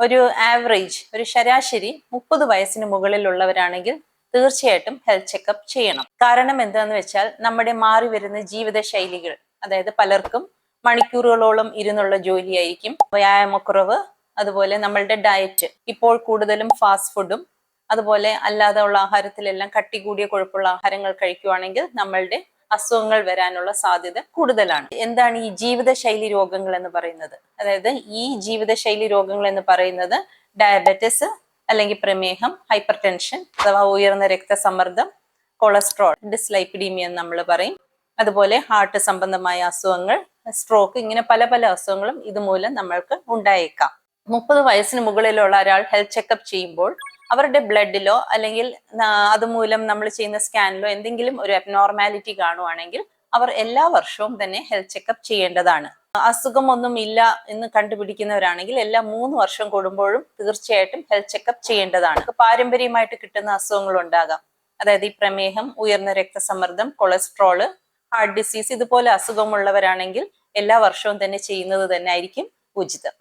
ഒരു ആവറേജ് ഒരു ശരാശരി മുപ്പത് വയസ്സിന് മുകളിലുള്ളവരാണെങ്കിൽ തീർച്ചയായിട്ടും ഹെൽത്ത് ചെക്കപ്പ് ചെയ്യണം. കാരണം എന്താന്ന് വെച്ചാൽ നമ്മുടെ മാറി വരുന്ന ജീവിത ശൈലികൾ അതായത് പലർക്കും മണിക്കൂറുകളോളം ഇരുന്നുള്ള ജോലിയായിരിക്കും വ്യായാമക്കുറവ് അതുപോലെ നമ്മളുടെ ഡയറ്റ് ഇപ്പോൾ കൂടുതലും ഫാസ്റ്റ് ഫുഡും അതുപോലെ അല്ലാതെ ഉള്ള ആഹാരത്തിലെല്ലാം കട്ടി കൂടിയ കൊഴുപ്പുള്ള ആഹാരങ്ങൾ കഴിക്കുവാണെങ്കിൽ നമ്മളുടെ അസുഖങ്ങൾ വരാനുള്ള സാധ്യത കൂടുതലാണ്. എന്താണ് ഈ ജീവിതശൈലി രോഗങ്ങൾ എന്ന് പറയുന്നത്? അതായത് ഈ ജീവിതശൈലി രോഗങ്ങൾ എന്ന് പറയുന്നത് ഡയബറ്റിസ് അല്ലെങ്കിൽ പ്രമേഹം ഹൈപ്പർ ടെൻഷൻ അഥവാ ഉയർന്ന രക്തസമ്മർദ്ദം കൊളസ്ട്രോൾ ഡിസ്ലൈപ്പിഡീമിയ എന്ന് നമ്മൾ പറയും. അതുപോലെ ഹാർട്ട് സംബന്ധമായ അസുഖങ്ങൾ സ്ട്രോക്ക് ഇങ്ങനെ പല പല അസുഖങ്ങളും ഇതുമൂലം നമ്മൾക്ക് ഉണ്ടായേക്കാം. മുപ്പത് വയസ്സിന് മുകളിലുള്ള ഒരാൾ ഹെൽത്ത് ചെക്കപ്പ് ചെയ്യുമ്പോൾ അവരുടെ ബ്ലഡിലോ അല്ലെങ്കിൽ അതുമൂലം നമ്മൾ ചെയ്യുന്ന സ്കാനിലോ എന്തെങ്കിലും ഒരു അബ്നോർമാലിറ്റി കാണുവാണെങ്കിൽ അവർ എല്ലാ വർഷവും തന്നെ ഹെൽത്ത് ചെക്കപ്പ് ചെയ്യേണ്ടതാണ്. അസുഖമൊന്നും ഇല്ല എന്ന് കണ്ടുപിടിക്കുന്നവരാണെങ്കിൽ എല്ലാ മൂന്ന് വർഷം കൂടുമ്പോഴും തീർച്ചയായിട്ടും ഹെൽത്ത് ചെക്കപ്പ് ചെയ്യേണ്ടതാണ്. പാരമ്പര്യമായിട്ട് കിട്ടുന്ന അസുഖങ്ങൾ ഉണ്ടാകാം. അതായത് ഈ പ്രമേഹം ഉയർന്ന രക്തസമ്മർദ്ദം കൊളസ്ട്രോൾ ഹാർട്ട് ഡിസീസ് ഇതുപോലെ അസുഖമുള്ളവരാണെങ്കിൽ എല്ലാ വർഷവും തന്നെ ചെയ്യുന്നത് തന്നെ ആയിരിക്കും ഉചിതം.